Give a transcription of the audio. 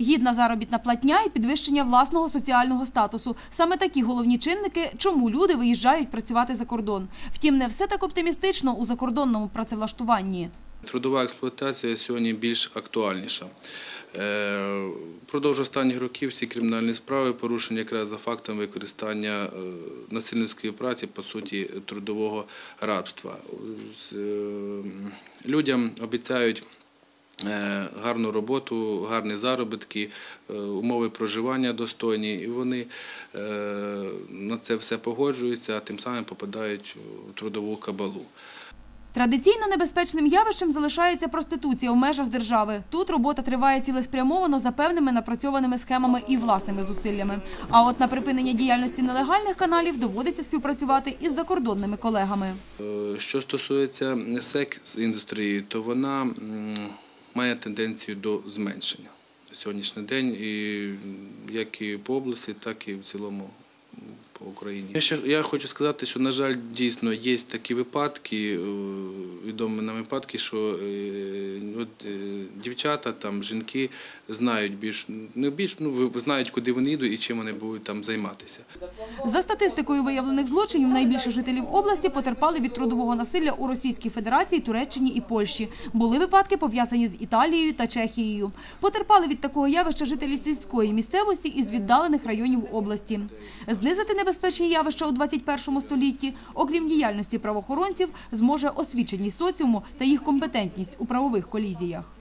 Гідна заробітна платня і підвищення власного соціального статусу. Саме такі головні чинники, чому люди виїжджають працювати за кордон. Втім, не все так оптимістично у закордонному працевлаштуванні. Трудова експлуатація сьогодні більш актуальніша. Е, Впродовж останніх років всі кримінальні справи порушені якраз за фактом використання е, насильницької праці, по суті, трудового рабства. Е, Людям обіцяють гарну роботу, гарні заробітки, е, умови проживання достойні, і вони е, на це все погоджуються, а тим самим попадають у трудову кабалу. Традиційно небезпечним явищем залишається проституція в межах держави. Тут робота триває цілеспрямовано за певними напрацьованими схемами і власними зусиллями. А от на припинення діяльності нелегальних каналів доводиться співпрацювати із закордонними колегами. Е, Що стосується секс-індустрії, то вона має тенденцію до зменшення на сьогоднішній день, і як і по області, так і в цілому Україні. Я, ще, я хочу сказати, що, на жаль, дійсно є такі випадки, е, відомі нам випадки, що е, от, е, дівчата, там, жінки знають більш, не більш, ну, знають, куди вони йдуть і чим вони будуть там займатися. За статистикою виявлених злочинів, найбільше жителів області потерпали від трудового насилля у Російській Федерації, Туреччині і Польщі. Були випадки пов'язані з Італією та Чехією. Потерпали від такого явища жителі сільської місцевості із віддалених районів області. Знизити небезпечні явища у 21 столітті, окрім діяльності правоохоронців, зможе освіченість соціуму та їх компетентність у правових колізіях.